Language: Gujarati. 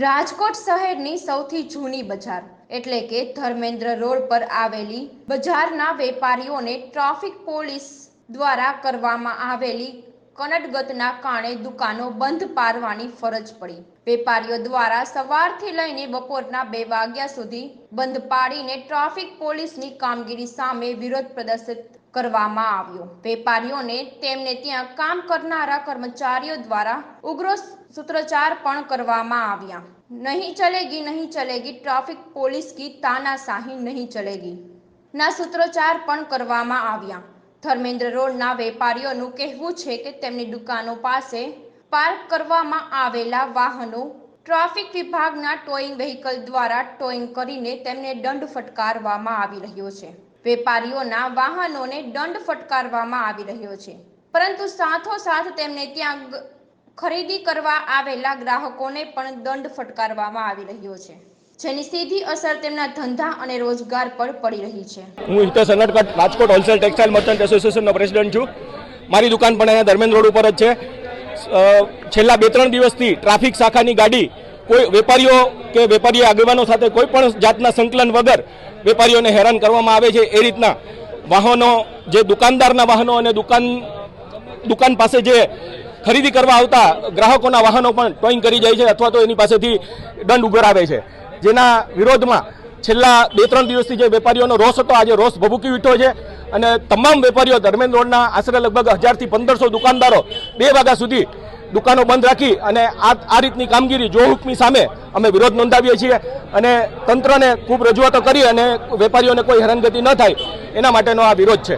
રાજકોટ શહેરની સૌથી જૂની બજાર, એટલે કે ધર્મેન્દ્ર રોડ પર આવેલી બજારના વેપારીઓને ટ્રાફિક પોલીસ દ્વારા કરવામાં આવેલી કનડગતના કારણે દુકાનો બંધ પાડવાની ફરજ પડી. વેપારીઓ દ્વારા સવારથી લઈને બપોરના બે વાગ્યા સુધી બંધ પાડીને ટ્રાફિક પોલીસની કામગીરી સામે વિરોધ પ્રદર્શિત કરવામાં આવ્યો. વેપારીઓને તેમને ત્યાં કામ કરનારા કર્મચારીઓ દ્વારા ઉગ્ર સૂત્રોચ્ચાર પણ કરવામાં આવ્યા. નહીં ચલેગી નહીં ચલેગી, ટ્રાફિક પોલીસ કી તાનાશાહી નહીં ચલેગી ના સૂત્રોચ્ચાર પણ કરવામાં આવ્યા. ધર્મેન્દ્ર રોડના વેપારીઓનું કહેવું છે કે તેમની દુકાનો પાસે પાર્ક કરવામાં આવેલા વાહનો ટ્રાફિક વિભાગના ટોઈંગ વ્હીકલ દ્વારા ટોઈંગ કરીને તેમને દંડ ફટકારવામાં આવી રહ્યો છે. વેપારીઓના વાહનોને દંડ ફટકારવામાં આવી રહ્યો છે. પરંતુ સાથોસાથ તેમને ત્યાં ખરીદી કરવા આવેલા ગ્રાહકોને પણ દંડ ફટકારવામાં આવી રહ્યો છે. જેની સીધી અસર તેમના ધંધા અને રોજગાર પર પડી રહી છે. હું Hitesh Anadkat, Rajkot wholesale textile merchant એસોસિએશનનો president છું. મારી દુકાન પણ અહીંયા ધર્મેન્દ્ર રોડ ઉપર જ છે. છેલ્લા બે ત્રણ દિવસથી ટ્રાફિક શાખાની ગાડી કોઈ વેપારીઓ કે વેપારી આગેવાનો સાથે કોઈ પણ જાતના સંકલન વગર વેપારીઓને હેરાન કરવામાં આવે છે, એ રીતના વાહનો, જે દુકાનદારના વાહનો અને દુકાન દુકાન પાસે જે ખરીદી કરવા આવતા ગ્રાહકોના વાહનો પણ ટોઈંગ કરી જાય છે અથવા તો એની પાસેથી દંડ ઉઘરાવે છે. જેના વિરોધમાં છેલ્લા બે ત્રણ દિવસથી જે વેપારીઓનો રોષ હતો, આજે રોષ ભભૂકી ઉઠ્યો છે અને તમામ વેપારીઓ ધર્મેન્દ્ર રોડના આશરે લગભગ હજારથી પંદરસો દુકાનદારો બે વાગ્યા સુધી દુકાનો બંધ રાખી અને આ આ રીતની કામગીરી જો હુકમી સામે અમે વિરોધ નોંધાવીએ છીએ અને તંત્રને ખૂબ રજૂઆતો કરી અને વેપારીઓને કોઈ હેરાનગતિ ન થાય એના માટેનો આ વિરોધ છે.